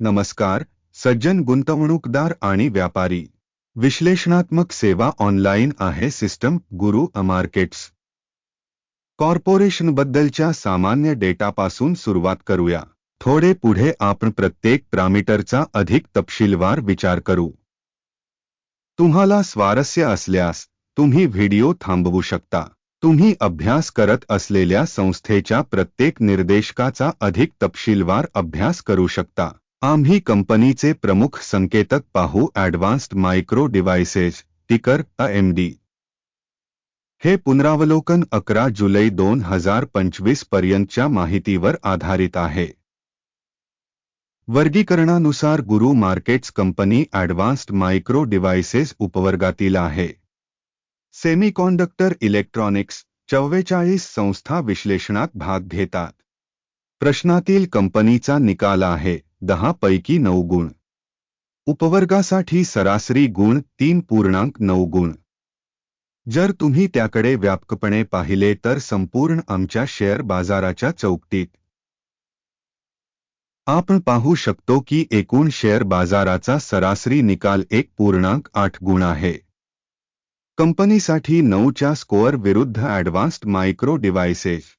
नमस्कार सज्जन गुंतवणूकदार आणि व्यापारी. विश्लेषणात्मक सेवा ऑनलाईन आहे सिस्टम गुरु मार्केट्स कॉर्पोरेशनबद्दलच्या सामान्य डेटापासून सुरुवात करूया. थोडे पुढे आपण प्रत्येक पॅरामीटरचा अधिक तपशीलवार विचार करू. तुम्हाला स्वारस्य असल्यास तुम्ही व्हिडिओ थांबवू शकता. तुम्ही अभ्यास करत असलेल्या संस्थेच्या प्रत्येक निर्देशकाचा अधिक तपशीलवार अभ्यास करू शकता. आम्ही कंपनीचे प्रमुख संकेतक पाहू advanced micro devices ticker D हे पुनरावलोकन अकरा जुलै दोन हजार पंचवीस पर्यंतच्या माहितीवर आधारित आहे. वर्गीकरणानुसार Guru markets company advanced micro devices उपवर्गातील आहे. सेमीकॉन्डक्टर इलेक्ट्रॉनिक्स चव्वेचाळीस संस्था विश्लेषणात भाग घेतात. प्रश्नातील कंपनीचा निकाल आहे. दहा पैकी नऊ गुण. उपवर्गासाठी सरासरी गुण तीन पूर्णांक नऊ गुण. जर तुम्ही त्याकडे व्यापकपणे पाहिले तर संपूर्ण आमच्या शेअर बाजाराच्या चौकटीत. आपण पाहू शकतो की एकूण शेअर बाजाराचा सरासरी निकाल एक पूर्णांक आठ गुण आहे. कंपनीसाठी नऊच्या स्कोअर विरुद्ध ॲडव्हान्स्ड मायक्रो डिव्हाइसेस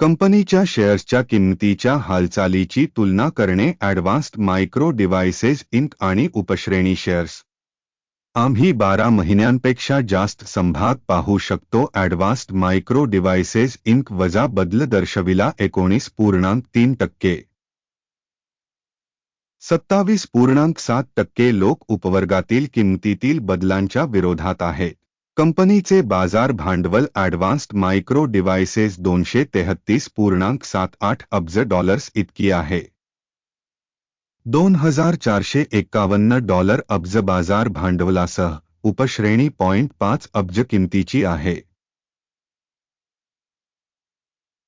कंपनीच्या शेअर्सच्या किंमतीच्या हालचालीची तुलना करणे ॲडव्हान्स्ड मायक्रो डिव्हाइसेस इंक आणि उपश्रेणी शेअर्स. आम्ही बारा महिन्यांपेक्षा जास्त संभाग पाहू शकतो ॲडव्हान्स्ड मायक्रो डिव्हाइसेस इंक वजा बदल दर्शविला एकोणीस पूर्णांक तीन टक्के. सत्तावीस पूर्णांक सात टक्के लोक उपवर्गातील किंमतीतील बदलांच्या विरोधात आहेत कंपनीचे बाज़ार भांडवल ॲडव्हान्स्ड मायक्रो डिव्हाइसेस दोनशे तेहत्तीस पूर्णांक सात आठ अब्ज डॉलर्स इतकी आहे दोन हज़ार चारशे एक्कावन्न डॉलर अब्ज बाज़ार भांडवलासह उपश्रेणी पॉइंट पाच अब्ज किमतीची आहे।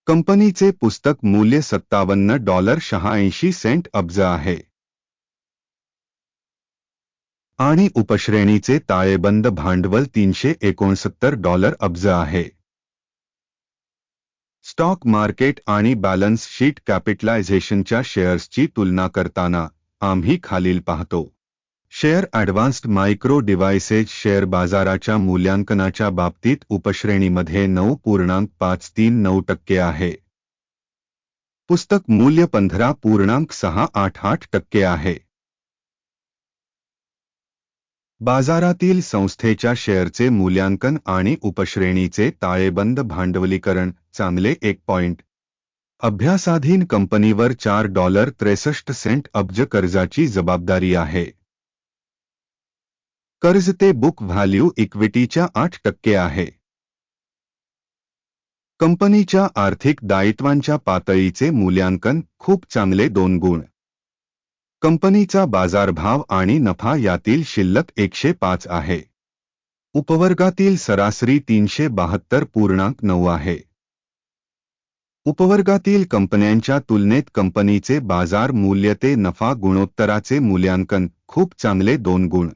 कंपनीचे पुस्तक मूल्य सत्तावन्न डॉलर शहाऐंशी सेंट अब्ज आहे। आणि उपश्रेणीचे ताळेबंद भांडवल तीनशे एकोणसत्तर डॉलर अब्ज आहे. स्टॉक मार्केट आणि बॅलन्स शीट कॅपिटलायझेशनच्या शेअर्सची तुलना करताना आम्ही खालील पाहतो. Share advanced micro devices share बाजाराच्या मूल्यांकनाच्या बाबतीत उपश्रेणीमध्ये नऊ पूर्णांक पाच तीन नऊ टक्के आहे. पुस्तक मूल्य पंधरा पूर्णांक सहा आठ आठ टक्के आहे. बाजारातील संस्थेच्या शेअरचे मूल्यांकन आणि उपश्रेणीचे ताळेबंद भांडवलीकरण चांगले एक पॉइंट. अभ्यासाधीन कंपनीवर चार डॉलर त्रेसष्ट सेंट अब्ज कर्जाची जबाबदारी आहे. कर्ज ते बुक व्हॅल्यू इक्विटीच्या आठ टक्के आहे. कंपनीच्या आर्थिक दायित्वांच्या पातळीचे मूल्यांकन खूप चांगले दोन गुण. कंपनीचा बाजारभाव आणि नफा यातील शिल्लक एकशे पाच आहे. उपवर्गातील सरासरी तीनशे बहात्तर पूर्णांक नऊ आहे. उपवर्गातील कंपन्यांच्या तुलनेत कंपनीचे बाजार मूल्य ते नफा गुणोत्तराचे मूल्यांकन खूप चांगले दोन गुण.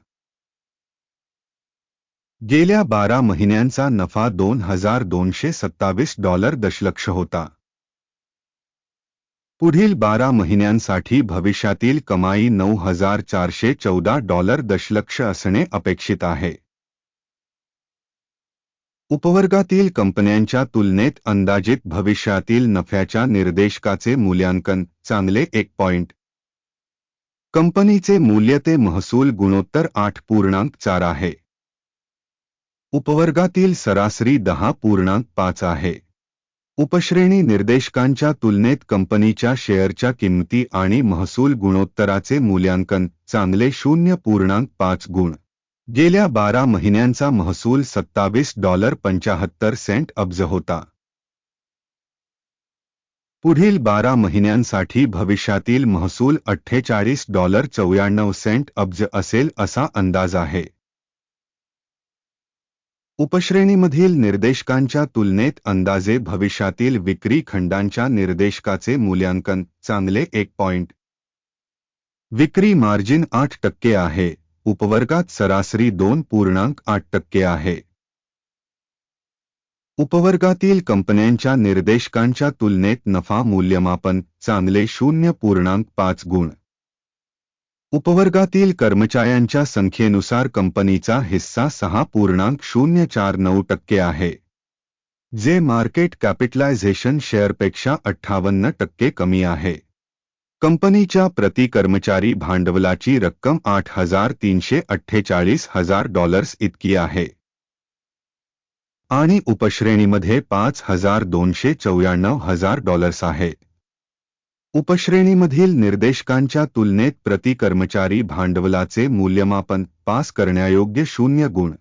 गेल्या बारा महिन्यांचा नफा दोन हजार दोनशे सत्तावीस डॉलर दशलक्ष होता. पुढील बारा महिन्यांसाठी भविष्यातील कमाई नऊ हजार चारशे चौदा डॉलर दशलक्ष असणे अपेक्षित आहे. उपवर्गातील कंपन्यांच्या तुलनेत अंदाजित भविष्यातील नफ्याच्या निर्देशकाचे मूल्यांकन चांगले एक पॉइंट. कंपनीचे मूल्य ते महसूल गुणोत्तर आठ पूर्णांक चार आहे. उपवर्गातील सरासरी दहा पूर्णांक पाच आहे. उपश्रेणी निर्देशकांच्या तुलनेत कंपनीच्या शेअरच्या किंमती आणि महसूल गुणोत्तराचे मूल्यांकन चांगले शून्य पूर्णांक पाच गुण. गेल्या बारा महिन्यांचा महसूल सत्तावीस डॉलर पंचाहत्तर सेंट अब्ज होता. पुढील बारा महिन्यांसाठी भविष्यातील महसूल अठ्ठेचाळीस डॉलर चौऱ्याण्णव सेंट अब्ज असेल असा अंदाज आहे. उपश्रेणीमधील निर्देशकांच्या तुलनेत अंदाजे भविष्यातील विक्री खंडांच्या निर्देशकाचे मूल्यांकन चांगले एक पॉइंट विक्री मार्जिन आठ टक्के आहे. उपवर्गात सरासरी दोन पूर्णांक आठ टक्के आहे. उपवर्गातील कंपन्यांच्या निर्देशकांच्या तुलनेत नफा मूल्यमापन चांगले शून्य पूर्णांक पाच गुण. उपवर्गातील कर्मचाऱ्यांच्या संख्येनुसार कंपनीचा हिस्सा सहा पूर्णांक शून्य चार नऊ टक्के आहे जे मार्केट कॅपिटलायझेशन शेअरपेक्षा अठ्ठावन्न टक्के कमी आहे. कंपनीच्या प्रति कर्मचारी भांडवलाची रक्कम आठ हजार तीनशे अठ्ठेचाळीस हजार डॉलर्स इतकी आहे. आणि उपश्रेणीमध्ये पाच हजार दोनशे चौऱ्याण्णव हजार डॉलर्स आहे. उपश्रेणीमधील निर्देशकांच्या तुलनेत प्रति कर्मचारी भांडवलाचे मूल्यमापन पास करण्यायोग्य शून्य गुण.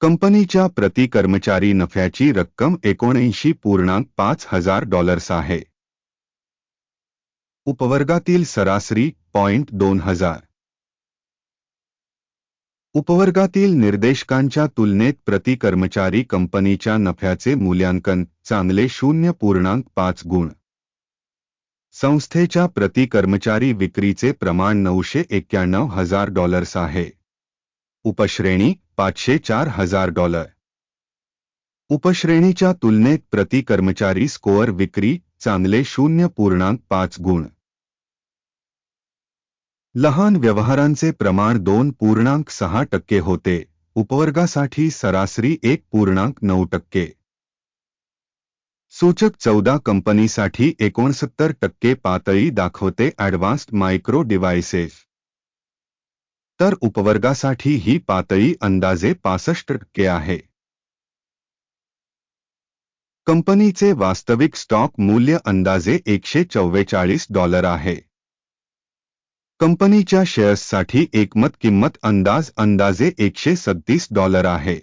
कंपनीच्या प्रति कर्मचारी नफ्याची रक्कम एकोणऐंशी पूर्णांक पाच हजार डॉलर्स आहे. उपवर्गातील सरासरी पॉइंट दोन हजार. उपवर्गातील निर्देशकांच्या तुलनेत प्रति कर्मचारी कंपनीच्या नफ्याचे मूल्यांकन चांगले शून्य पूर्णांक पाच गुण. संस्थेच्या प्रति कर्मचारी विक्रीचे प्रमाण नऊशे एक्क्याण्णव हज़ार डॉलर्स आहे. उपश्रेणी पाचशे चार हज़ार डॉलर. उपश्रेणीच्या तुलनेत प्रति कर्मचारी स्कोअर विक्री चांगले शून्य पूर्णांक पाच गुण. लहान व्यवहारांचे प्रमाण दोन पूर्णांक सहा टक्के होते. उपवर्गासाठी सरासरी एक पूर्णांक नऊ टक्के. सूचक चौदा कंपनीसाठी एकोणसत्तर टक्के पातळी दाखवते ॲडव्हान्स्ड मायक्रो डिव्हायसेस तर उपवर्गासाठी ही पातळी अंदाजे पासष्ट टक्के आहे. कंपनीचे वास्तविक स्टॉक मूल्य अंदाजे एकशे चव्वेचाळीस डॉलर आहे. कंपनीच्या शेअर्ससाठी एकमत किंमत अंदाज अंदाजे एकशे सत्तीस डॉलर आहे.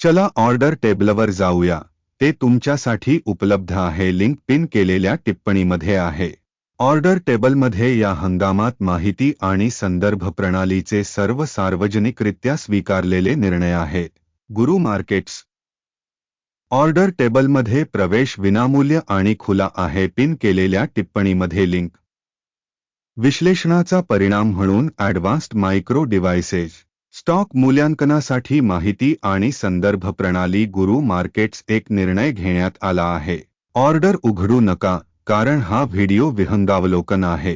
चला ऑर्डर टेबलवर जाऊया. ते तुमच्यासाठी उपलब्ध आहे. लिंक पिन केलेल्या टिप्पणीमध्ये आहे. ऑर्डर टेबलमध्ये या हंगामात माहिती आणि संदर्भ प्रणालीचे सर्व सार्वजनिकरित्या स्वीकारलेले निर्णय आहेत. गुरु मार्केट्स. ऑर्डर टेबलमध्ये प्रवेश विनामूल्य आणि खुला आहे. पिन केलेल्या टिप्पणीमध्ये लिंक. विश्लेषणाचा परिणाम म्हणून ॲडव्हान्स्ड मायक्रो डिव्हायसेस स्टॉक मूल्यांकनासाठी माहिती आणि संदर्भ प्रणाली गुरु मार्केट्स एक निर्णय घेण्यात आला आहे. ऑर्डर उघडू नका, कारण हा व्हिडिओ विहंगावलोकन आहे.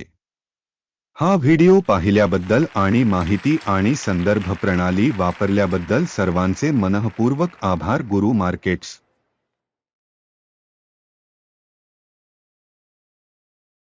हा व्हिडिओ पाहिल्याबद्दल आणि माहिती आणि संदर्भ प्रणाली वापरल्याबद्दल सर्वांचे मनःपूर्वक आभार गुरु मार्केट्स.